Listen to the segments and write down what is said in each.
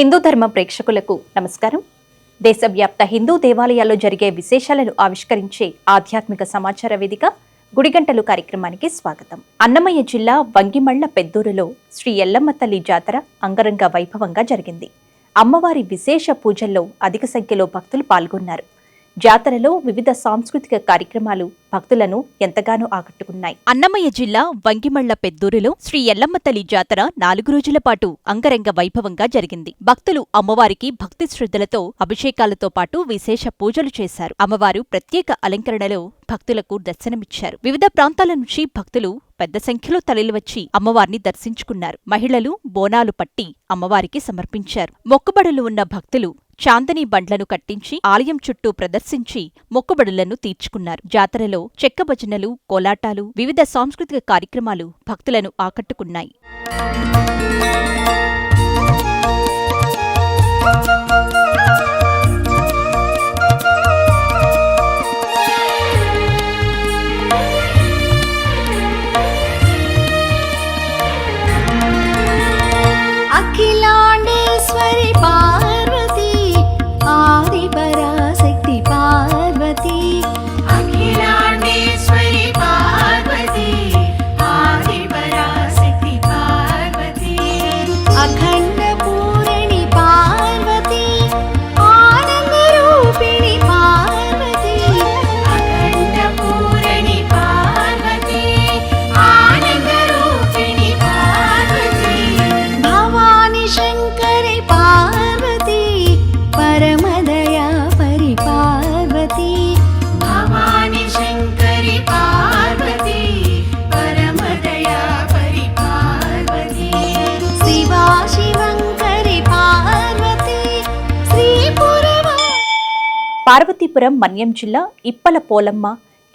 హిందూ ధర్మ ప్రేక్షకులకు నమస్కారం. దేశవ్యాప్త హిందూ దేవాలయాల్లో జరిగే విశేషాలను ఆవిష్కరించే ఆధ్యాత్మిక సమాచార వేదిక గుడిగంటలు కార్యక్రమానికి స్వాగతం. అన్నమయ్య జిల్లా వంగిమళ్ళ పెద్దూరులో శ్రీ ఎల్లమ్మ తల్లి జాతర అంగరంగ వైభవంగా జరిగింది. అమ్మవారి విశేష పూజల్లో అధిక సంఖ్యలో భక్తులు పాల్గొన్నారు. జాతరలో వివిధ సాంస్కృతిక కార్యక్రమాలు భక్తులను ఎంతగానో ఆకట్టుకున్నాయి. అన్నమయ్య జిల్లా వంగిమళ్ళ పెద్దూరులో శ్రీ ఎల్లమ్మ తల్లి జాతర నాలుగు రోజుల పాటు అంగరంగ వైభవంగా జరిగింది. భక్తులు అమ్మవారికి భక్తి శ్రద్ధలతో అభిషేకాలతో పాటు విశేష పూజలు చేశారు. అమ్మవారు ప్రత్యేక అలంకరణలో భక్తులకు దర్శనమిచ్చారు. వివిధ ప్రాంతాల నుంచి భక్తులు పెద్ద సంఖ్యలో తరలివచ్చి అమ్మవారిని దర్శించుకున్నారు. మహిళలు బోనాలు పట్టి అమ్మవారికి సమర్పించారు. మొక్కుబడులు ఉన్న భక్తులు చాందనీ బండ్లను కట్టించి ఆలయం చుట్టూ ప్రదర్శించి మొక్కుబడులను తీర్చుకున్నారు. జాతరలో చెక్క భజనలు కోలాటాలు వివిధ సాంస్కృతిక కార్యక్రమాలు భక్తులను ఆకట్టుకున్నాయి. పార్వతీపురం మన్యం జిల్లా ఇప్పల పోలమ్మ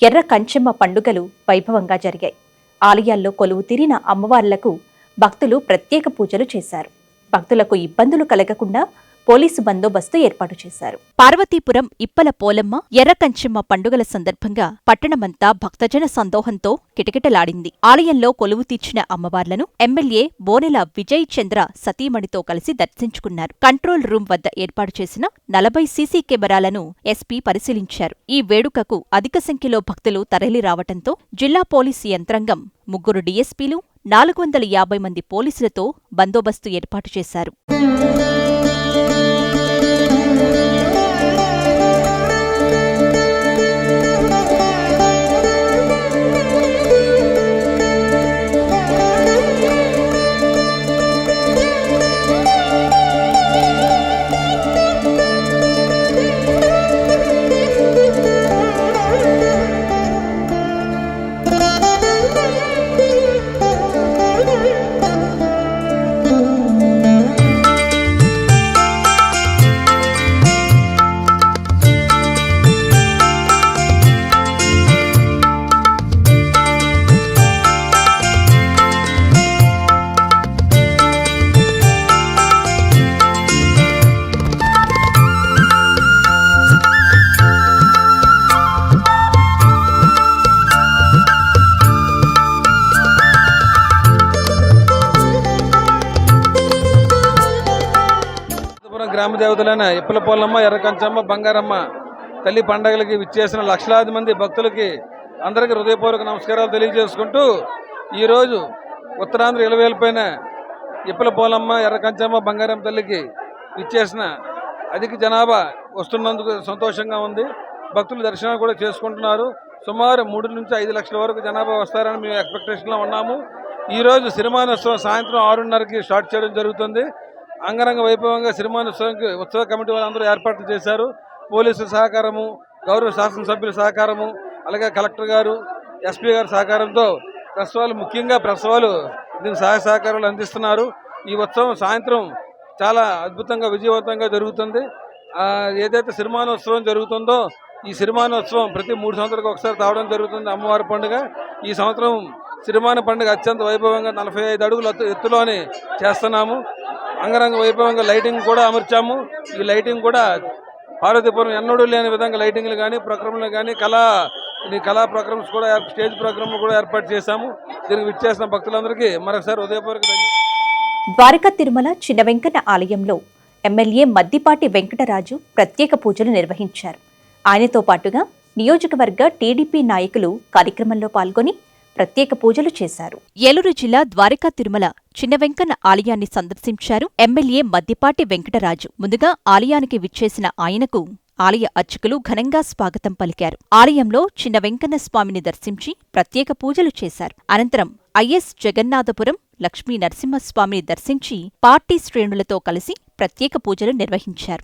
ఎర్ర కంచెమ్మ పండుగలు వైభవంగా జరిగాయి. ఆలయాల్లో కొలువు తీరిన అమ్మవార్లకు భక్తులు ప్రత్యేక పూజలు చేశారు. భక్తులకు ఇబ్బందులు కలగకుండా పోలీసు బందోబస్తు ఏర్పాటు చేశారు. పార్వతీపురం ఇప్పల పోలమ్మ ఎర్రకంచెమ్మ పండుగల సందర్భంగా పట్టణమంతా భక్తజన సందోహంతో కిటకిటలాడింది. ఆలయంలో కొలువు తీర్చిన అమ్మవార్లను ఎమ్మెల్యే బోనెల విజయ్ చంద్ర సతీమణితో కలిసి దర్శించుకున్నారు. కంట్రోల్ రూమ్ వద్ద ఏర్పాటు చేసిన నలభై సీసీ కెమెరాలను ఎస్పీ పరిశీలించారు. ఈ వేడుకకు అధిక సంఖ్యలో భక్తులు తరలి రావటంతో జిల్లా పోలీసు యంత్రాంగం ముగ్గురు డీఎస్పీలు నాలుగు వందల యాభై మంది పోలీసులతో బందోబస్తు ఏర్పాటు చేశారు. దేవతలైన ఇప్పల ఎర్రకంచమ్మ బంగారమ్మ తల్లి పండగలకి విచ్చేసిన లక్షలాది మంది భక్తులకి అందరికీ హృదయపూర్వక నమస్కారాలు తెలియజేసుకుంటూ ఈరోజు ఉత్తరాంధ్ర ఇలవేలిపోయిన ఇప్పల పోలమ్మ ఎర్రకంచమ్మ బంగారమ్మ తల్లికి విచ్చేసిన అధిక జనాభా వస్తున్నందుకు సంతోషంగా ఉంది. భక్తులు దర్శనం కూడా చేసుకుంటున్నారు. సుమారు మూడు నుంచి ఐదు లక్షల వరకు జనాభా వస్తారని మేము ఎక్స్పెక్టేషన్లో ఉన్నాము. ఈరోజు సిరిమానోత్సవం సాయంత్రం ఆరున్నరకి స్టార్ట్ చేయడం జరుగుతుంది. అంగరంగ వైభవంగా సిరిమానోత్సవానికి ఉత్సవ కమిటీ వాళ్ళందరూ ఏర్పాట్లు చేశారు. పోలీసుల సహకారము గౌరవ శాసనసభ్యుల సహకారము అలాగే కలెక్టర్ గారు ఎస్పీ గారి సహకారంతో ప్రసవాలు ముఖ్యంగా ప్రసవాలు దీనికి సహాయ సహకారాలు అందిస్తున్నారు. ఈ ఉత్సవం సాయంత్రం చాలా అద్భుతంగా విజయవంతంగా జరుగుతుంది. ఏదైతే సిరిమానోత్సవం జరుగుతుందో ఈ సిరిమానోత్సవం ప్రతి మూడు సంవత్సరాలకు ఒకసారి తావడం జరుగుతుంది అమ్మవారి పండుగ. ఈ సంవత్సరం సిరిమాన పండుగ అత్యంత వైభవంగా నలభై ఐదు అడుగుల ఎత్తులోనే చేస్తున్నాము. అంగరంగ వైభవంగా లైటింగ్ కూడా అమర్చాము. ఈ లైటింగ్ కూడా పార్వతీపురం ఎన్నడూ లేని విధంగా లైటింగ్లు కానీ ప్రక్రమలు కానీ కళా కళా ప్రోగ్రామ్స్ కూడా స్టేజ్ ప్రోగ్రామ్లు కూడా ఏర్పాటు చేశాము. దీనికి విచ్చేసిన భక్తులందరికీ మరొకసారి ఉదయపూర్వక ద్వారకా తిరుమల చిన్న వెంకన్న ఆలయంలో ఎమ్మెల్యే మద్దిపాటి వెంకటరాజు ప్రత్యేక పూజలు నిర్వహించారు. ఆయనతో పాటుగా నియోజకవర్గ టీడీపీ నాయకులు కార్యక్రమంలో పాల్గొని ప్రత్యేక పూజలు చేశారు. ఏలూరు జిల్లా ద్వారకా తిరుమల చిన్న వెంకన్న ఆలయాన్ని సందర్శించారు ఎమ్మెల్యే మద్దిపాటి వెంకటరాజు. ముందుగా ఆలయానికి విచ్చేసిన ఆయనకు ఆలయ అర్చకులు ఘనంగా స్వాగతం పలికారు. ఆలయంలో చిన్న వెంకన్న స్వామిని దర్శించి ప్రత్యేక పూజలు చేశారు. అనంతరం ఐఎస్ జగన్నాథపురం లక్ష్మీ నరసింహస్వామిని దర్శించి పార్టీ శ్రేణులతో కలిసి ప్రత్యేక పూజలు నిర్వహించారు.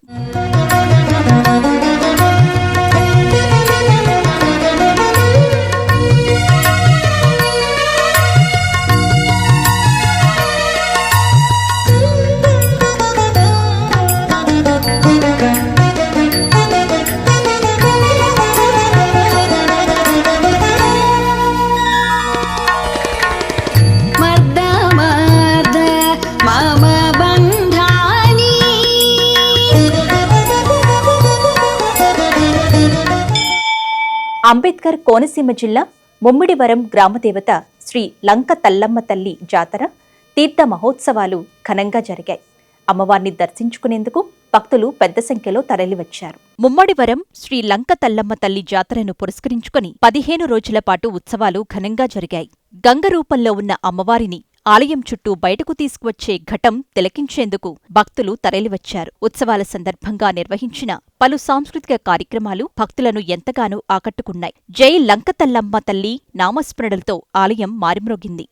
అంబేద్కర్ కోనసీమ జిల్లా ముమ్మిడివరం గ్రామదేవత శ్రీ లంక తల్లమ్మ తల్లి జాతర తీర్థ మహోత్సవాలు ఘనంగా జరిగాయి. అమ్మవారిని దర్శించుకునేందుకు భక్తులు పెద్ద సంఖ్యలో తరలివచ్చారు. ముమ్మడివరం శ్రీ లంక తల్లమ్మ తల్లి జాతరను పురస్కరించుకుని పదిహేను రోజుల పాటు ఉత్సవాలు ఘనంగా జరిగాయి. గంగ రూపంలో ఉన్న అమ్మవారిని ఆలయం చుట్టూ బయటకు తీసుకువచ్చే ఘటం తిలకించేందుకు భక్తులు తరలివచ్చారు. ఉత్సవాల సందర్భంగా నిర్వహించిన పలు సాంస్కృతిక కార్యక్రమాలు భక్తులను ఎంతగానో ఆకట్టుకున్నాయి. జై లంకతల్లమ్మ తల్లి నామస్మరణలతో ఆలయం మారుమ్రోగింది.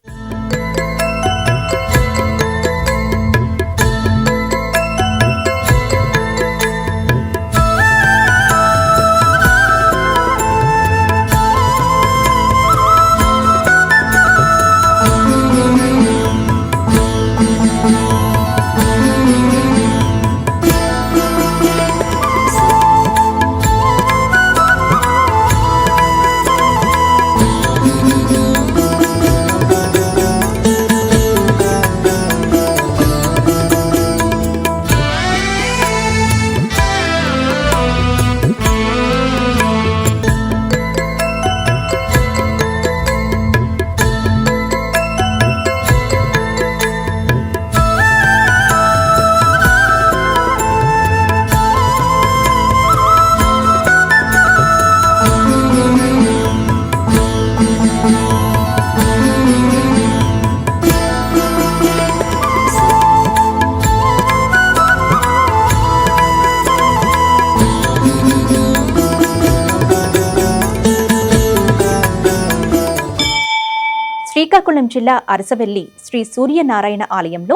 శ్రీకాకుళం జిల్లా అరసవెల్లి శ్రీ సూర్యనారాయణ ఆలయంలో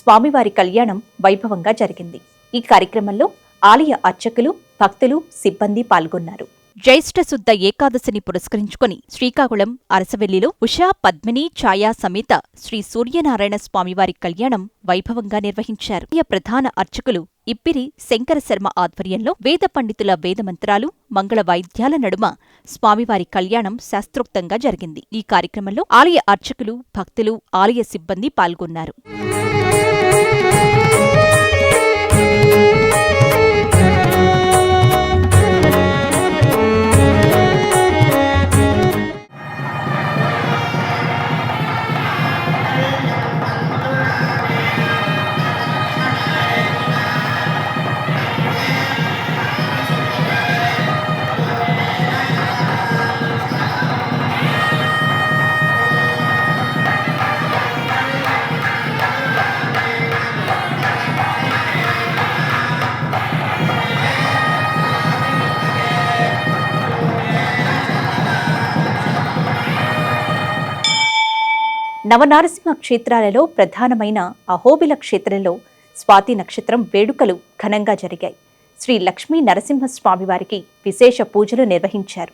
స్వామివారి కళ్యాణం వైభవంగా జరిగింది. ఈ కార్యక్రమంలో ఆలయ అర్చకులు భక్తులు సిబ్బంది పాల్గొన్నారు. జ్యేష్ఠ శుద్ధ ఏకాదశిని పురస్కరించుకుని శ్రీకాకుళం అరసవెల్లిలో ఉషా పద్మిని ఛాయా సమేత శ్రీ సూర్యనారాయణ స్వామివారి కళ్యాణం వైభవంగా నిర్వహించారు. ఈ ప్రధాన అర్చకులు ఇప్పిరి శంకర శర్మ ఆధ్వర్యంలో వేద పండితుల వేదమంత్రాలు మంగళ వాయిద్యాల నడుమ స్వామివారి కళ్యాణం శాస్త్రోక్తంగా జరిగింది. ఈ కార్యక్రమంలో ఆలయ అర్చకులు భక్తులు ఆలయ సిబ్బంది పాల్గొన్నారు. నవనారసింహ క్షేత్రాలలో ప్రధానమైన అహోబిల క్షేత్రంలో స్వాతి నక్షత్రం వేడుకలు ఘనంగా జరిగాయి. శ్రీ లక్ష్మీ నరసింహస్వామివారికి విశేష పూజలు నిర్వహించారు.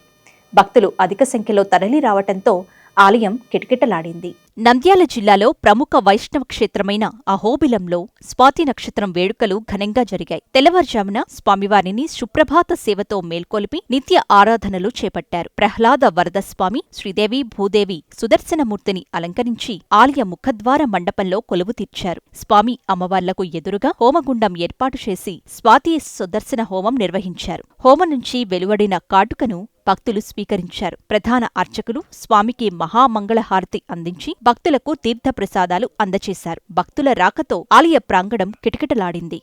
భక్తులు అధిక సంఖ్యలో తరలి రావటంతో ఆలయం కిటకిటలాడింది. నంద్యాల జిల్లాలో ప్రముఖ వైష్ణవ క్షేత్రమైన అహోబిలంలో స్వాతి నక్షత్రం వేడుకలు ఘనంగా జరిగాయి. తెల్లవారుజామున స్వామివారిని సుప్రభాత సేవతో మేల్కొల్పి నిత్య ఆరాధనలు చేపట్టారు. ప్రహ్లాద వరద స్వామి శ్రీదేవి భూదేవి సుదర్శనమూర్తిని అలంకరించి ఆలయ ముఖద్వార మండపంలో కొలువు తీర్చారు. స్వామి అమ్మవార్లకు ఎదురుగా హోమగుండం ఏర్పాటు చేసి స్వాతి సుదర్శన హోమం నిర్వహించారు. హోమం నుంచి వెలువడిన కాటుకను భక్తులు స్వీకరించారు. ప్రధాన అర్చకులు స్వామికి మహామంగళహారతి అందించి భక్తులకు తీర్థప్రసాదాలు అందచేశారు. భక్తుల రాకతో ఆలయ ప్రాంగణం కిటకిటలాడింది.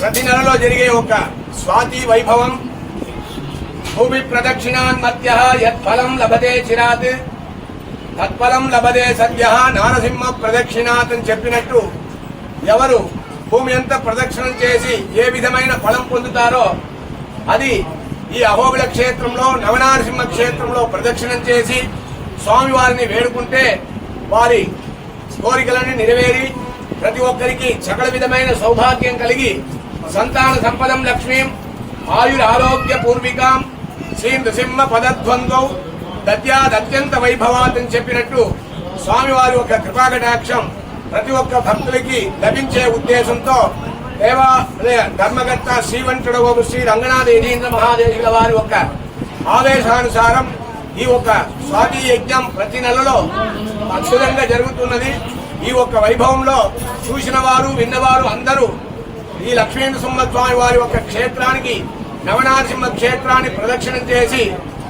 ప్రతి నెలలో జరిగే ఒక స్వాతి వైభవం. భూమి ప్రదక్షిణాన్ మధ్య యత్ఫలం లభతే చిరాత్. తత్ఫలం లభతే సద్య నారసింహ ప్రదక్షిణాత్ అని చెప్పినట్టు ఎవరు భూమి అంతా ప్రదక్షిణం చేసి ఏ విధమైన ఫలం పొందుతారో అది ఈ అహోబిల క్షేత్రంలో నవనారసింహ క్షేత్రంలో ప్రదక్షిణం చేసి స్వామివారిని వేడుకుంటే వారి కోరికలన్నీ నెరవేరి ప్రతి ఒక్కరికి సకల విధమైన సౌభాగ్యం కలిగి సంతాన సంపదం లక్ష్మీం ఆయుర ఆరోగ్య పూర్వికాం శ్రీ నృసింహ పదద్వంద్వౌ దత్యాదత్యంత వైభవాత్ అని చెప్పినట్టు స్వామివారి యొక్క కృపాకటాక్షం ప్రతి ఒక్క భక్తులకి లభించే ఉద్దేశంతో దేవాలయ ధర్మకర్త శ్రీవంతుడు శ్రీ రంగనాథ యతీంద్ర మహాదేవుల వారి యొక్క ఆదేశానుసారం ఈ ఒక్క స్వాతి యజ్ఞం ప్రతి నెలలో అద్భుతంగా జరుగుతున్నది. ఈ ఒక్క వైభవంలో చూసిన వారు విన్నవారు అందరూ ఈ లక్ష్మీనరసింహ స్వామి వారి యొక్క క్షేత్రానికి నవనారసింహ క్షేత్రాన్ని ప్రదక్షిణం చేసి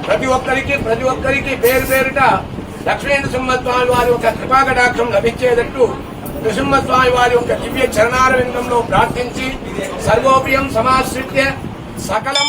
ప్రతి ఒక్కరికి ప్రతి ఒక్కరికి పేరు పేరిట లక్ష్మీనరసింహ స్వామి వారి యొక్క కృపాకటాక్షం లభించేటట్టు నృసింహస్వామి వారి యొక్క దివ్య చరణారవిందంలో ప్రార్థించి సర్వోపయం సమాశ్రిత్య సకలం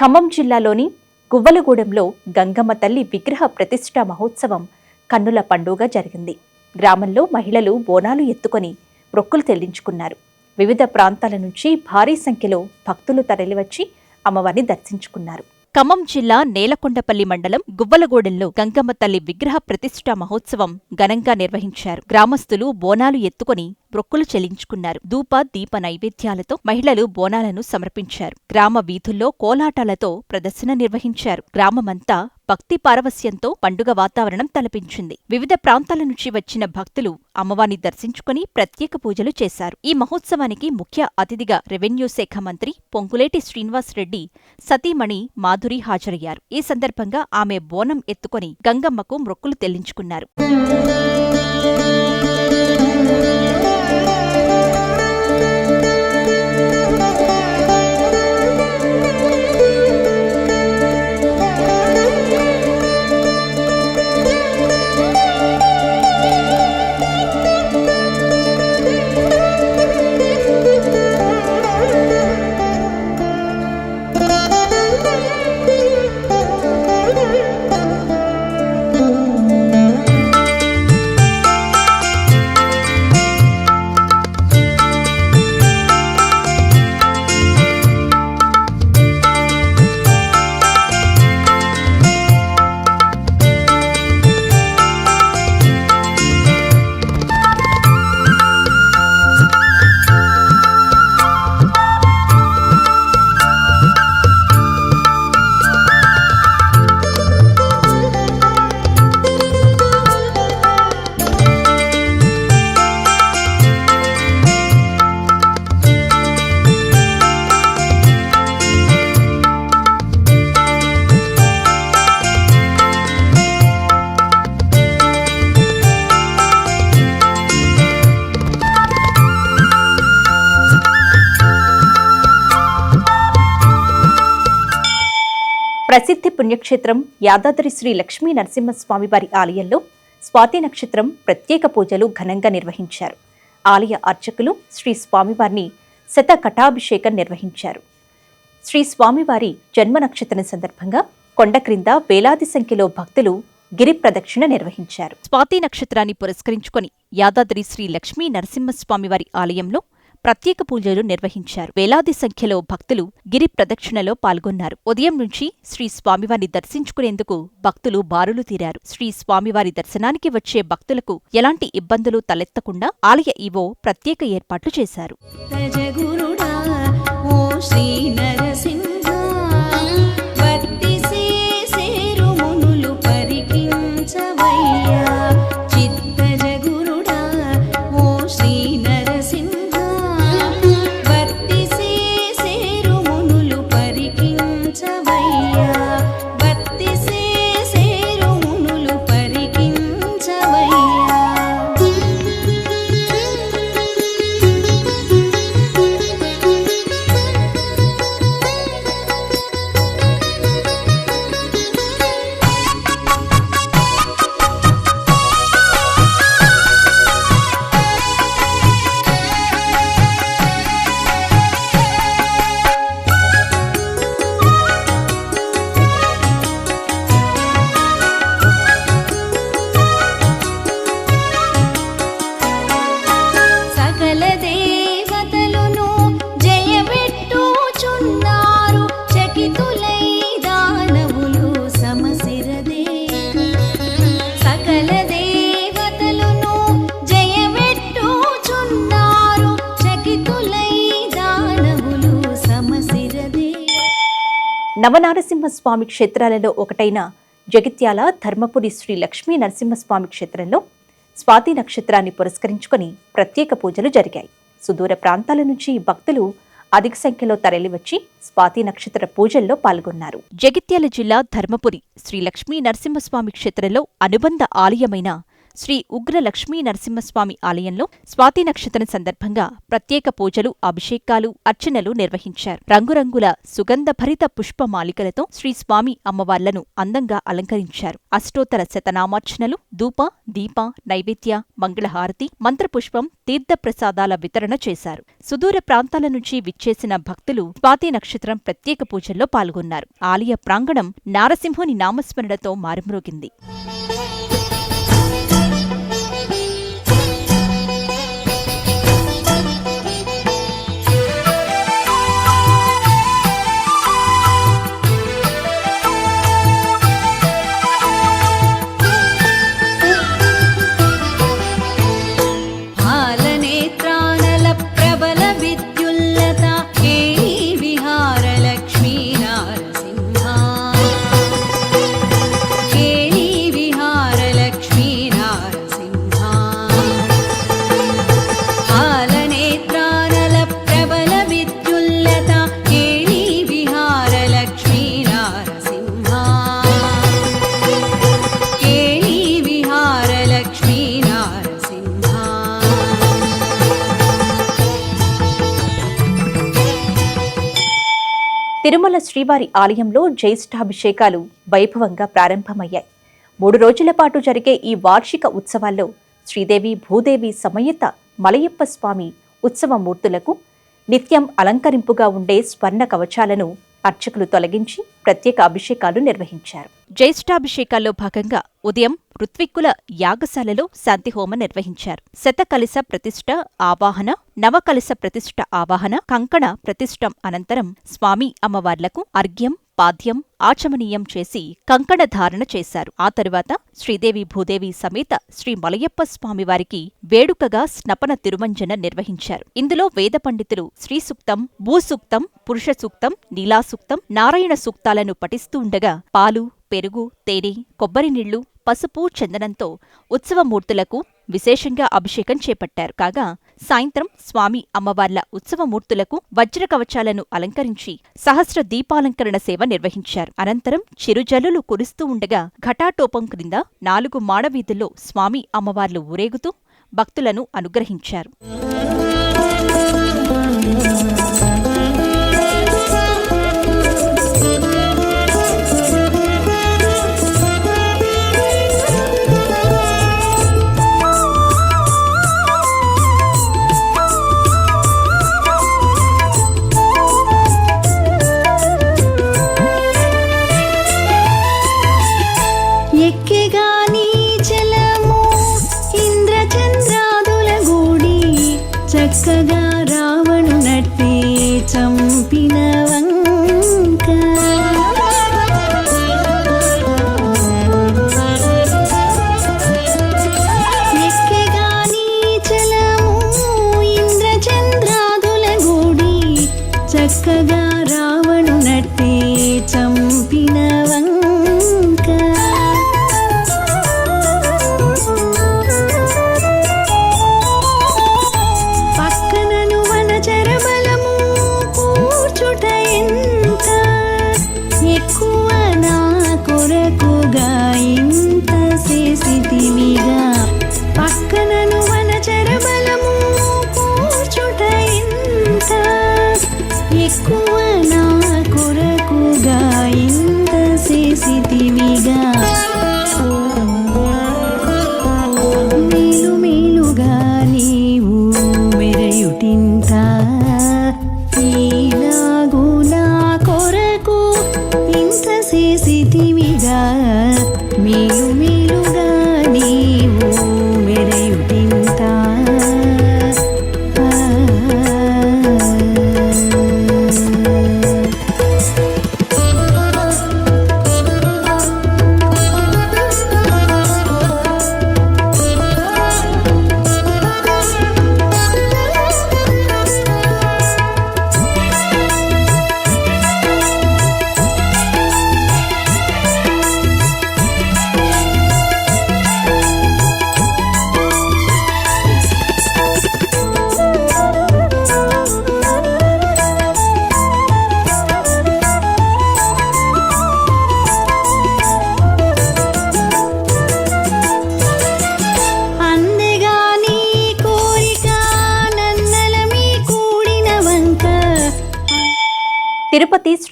ఖమ్మం జిల్లాలోని గువ్వలగూడెంలో గంగమ్మ తల్లి విగ్రహ ప్రతిష్ఠ మహోత్సవం కన్నుల పండుగ జరిగింది. గ్రామంలో మహిళలు బోనాలు ఎత్తుకొని మొక్కులు చెల్లించుకున్నారు. వివిధ ప్రాంతాల నుంచి భారీ సంఖ్యలో భక్తులు తరలివచ్చి అమ్మవారిని దర్శించుకున్నారు. ఖమ్మం జిల్లా నేలకొండపల్లి మండలం గువ్వలగూడెంలో గంగమ్మ తల్లి విగ్రహ ప్రతిష్ఠా మహోత్సవం ఘనంగా నిర్వహించారు. గ్రామస్తులు బోనాలు ఎత్తుకొని మొక్కులు చెల్లించుకున్నారు. ధూప దీప నైవేద్యాలతో మహిళలు బోనాలను సమర్పించారు. గ్రామ వీధుల్లో కోలాటాలతో ప్రదర్శన నిర్వహించారు. గ్రామమంతా భక్తి పారవస్యంతో పండుగ వాతావరణం తలపించింది. వివిధ ప్రాంతాల నుంచి వచ్చిన భక్తులు అమ్మవారిని దర్శించుకుని ప్రత్యేక పూజలు చేశారు. ఈ మహోత్సవానికి ముఖ్య అతిథిగా రెవెన్యూ శాఖ మంత్రి పొంగులేటి శ్రీనివాస్ రెడ్డి సతీమణి మాధురి హాజరయ్యారు. ఈ సందర్భంగా ఆమె బోనం ఎత్తుకొని గంగమ్మకు మొక్కులు తెల్లించుకున్నారు. ప్రసిద్ధి పుణ్యక్షేత్రం యాదాద్రి శ్రీ లక్ష్మీ నరసింహస్వామి వారి ఆలయంలో స్వాతి నక్షత్రం ప్రత్యేక పూజలు ఘనంగా నిర్వహించారు. ఆలయ అర్చకులు శ్రీ స్వామివారిని శత కటాభిషేకం నిర్వహించారు. శ్రీ స్వామివారి జన్మ నక్షత్రం సందర్భంగా కొండ క్రింద వేలాది సంఖ్యలో భక్తులు గిరి ప్రదక్షిణ నిర్వహించారు. స్వాతి నక్షత్రాన్ని పురస్కరించుకొని యాదాద్రి శ్రీ లక్ష్మీ నరసింహస్వామివారి ఆలయంలో ప్రత్యేక పూజలు నిర్వహించారు. వేలాది సంఖ్యలో భక్తులు గిరి ప్రదక్షిణలో పాల్గొన్నారు. ఉదయం నుంచి శ్రీ స్వామివారిని దర్శించుకునేందుకు భక్తులు బారులు తీరారు. శ్రీ స్వామివారి దర్శనానికి వచ్చే భక్తులకు ఎలాంటి ఇబ్బందులు తలెత్తకుండా ఆలయ ఈవో ప్రత్యేక ఏర్పాట్లు చేశారు. నవనారసింహస్వామి క్షేత్రాలలో ఒకటైన జగిత్యాల ధర్మపురి శ్రీ లక్ష్మీ నరసింహస్వామి క్షేత్రంలో స్వాతి నక్షత్రాన్ని పురస్కరించుకొని ప్రత్యేక పూజలు జరిగాయి. సుదూర ప్రాంతాల నుంచి భక్తులు అధిక సంఖ్యలో తరలివచ్చి స్వాతి నక్షత్ర పూజల్లో పాల్గొన్నారు. జగిత్యాల జిల్లా ధర్మపురి శ్రీ లక్ష్మీ నరసింహస్వామి క్షేత్రంలో అనుబంధ ఆలయమైన శ్రీ ఉగ్ర లక్ష్మీ నరసింహస్వామి ఆలయంలో స్వాతి నక్షత్రం సందర్భంగా ప్రత్యేక పూజలు అభిషేకాలు అర్చనలు నిర్వహించారు. రంగురంగుల సుగంధభరిత పుష్పమాలికలతో శ్రీ స్వామి అమ్మవార్లను అందంగా అలంకరించారు. అష్టోత్తర శతనామార్చనలు ధూప దీప నైవేద్య మంగళహారతి మంత్రపుష్పం తీర్థప్రసాదాల వితరణ చేశారు. సుదూర ప్రాంతాల నుంచి విచ్చేసిన భక్తులు స్వాతి నక్షత్రం ప్రత్యేక పూజల్లో పాల్గొన్నారు. ఆలయ ప్రాంగణం నారసింహుని నామస్మరణతో మారుమ్రోగింది. తిరుమల శ్రీవారి ఆలయంలో జ్యేష్ఠాభిషేకాలు వైభవంగా ప్రారంభమయ్యాయి. మూడు రోజుల పాటు జరిగే ఈ వార్షిక ఉత్సవాల్లో శ్రీదేవి భూదేవి సమేత మలయప్ప స్వామి ఉత్సవ మూర్తులకు నిత్యం అలంకరింపుగా ఉండే స్వర్ణ కవచాలను అర్చకులు తొలగించి ప్రత్యేక అభిషేకాలు నిర్వహించారు. జ్యేష్ఠాభిషేకాల్లో భాగంగా ఉదయం ఋత్విక్కుల యాగశాలలో శాంతిహోమ నిర్వహించారు. శతకలిస ప్రతిష్ఠ ఆవాహన నవకలిస ప్రతిష్ఠ ఆవాహన కంకణ ప్రతిష్టం అనంతరం స్వామి అమ్మవార్లకు అర్ఘ్యం పాద్యం ఆచమనీయం చేసి కంకణ ధారణ చేశారు. ఆ తరువాత శ్రీదేవి భూదేవి సమేత శ్రీ మలయప్ప స్వామివారికి వేడుకగా స్నపన తిరుమంజన నిర్వహించారు. ఇందులో వేద పండితులు శ్రీ సూక్తం భూసూక్తం పురుష సూక్తం నీలాసూక్తం నారాయణ సూక్తాలను పఠిస్తూ ఉండగా పాలు పెరుగు తేనె కొబ్బరి నీళ్ళు పసుపు చందనంతో ఉత్సవమూర్తులకు విశేషంగా అభిషేకం చేపట్టారు. కాగా సాయంత్రం స్వామి అమ్మవార్ల ఉత్సవమూర్తులకు వజ్ర కవచాలను అలంకరించి సహస్ర దీపాలంకరణ సేవ నిర్వహించారు. అనంతరం చిరుజల్లులు కురుస్తూ ఉండగా ఘటాటోపం క్రింద నాలుగు మాడవీధుల్లో స్వామి అమ్మవార్లు ఊరేగుతూ భక్తులను అనుగ్రహించారు.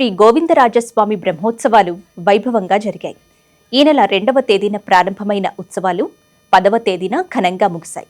శ్రీ గోవిందరాజస్వామి బ్రహ్మోత్సవాలు వైభవంగా జరిగాయి. ఈ నెల రెండవ తేదీన ప్రారంభమైన ఉత్సవాలు పదవ తేదీన ఘనంగా ముగిశాయి.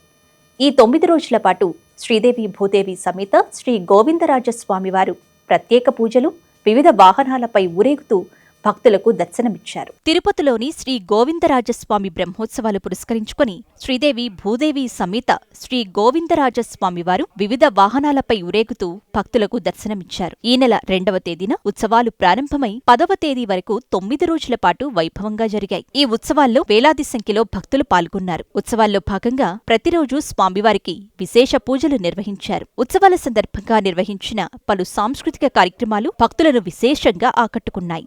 ఈ తొమ్మిది రోజుల పాటు శ్రీదేవి భూదేవి సమేత శ్రీ గోవిందరాజస్వామి వారు ప్రత్యేక పూజలు వివిధ వాహనాలపై ఊరేగుతూ భక్తులకు దర్శనమిచ్చారు. తిరుపతిలోని శ్రీ గోవిందరాజస్వామి బ్రహ్మోత్సవాలు పురస్కరించుకుని శ్రీదేవి భూదేవి సమేత శ్రీ గోవిందరాజస్వామి వారు వివిధ వాహనాలపై ఊరేగుతూ భక్తులకు దర్శనమిచ్చారు. ఈ నెల రెండవ తేదీన ఉత్సవాలు ప్రారంభమై పదవ తేదీ వరకు తొమ్మిది రోజుల పాటు వైభవంగా జరిగాయి. ఈ ఉత్సవాల్లో వేలాది సంఖ్యలో భక్తులు పాల్గొన్నారు. ఉత్సవాల్లో భాగంగా ప్రతిరోజు స్వామివారికి విశేష పూజలు నిర్వహించారు. ఉత్సవాల సందర్భంగా నిర్వహించిన పలు సాంస్కృతిక కార్యక్రమాలు భక్తులను విశేషంగా ఆకట్టుకున్నాయి.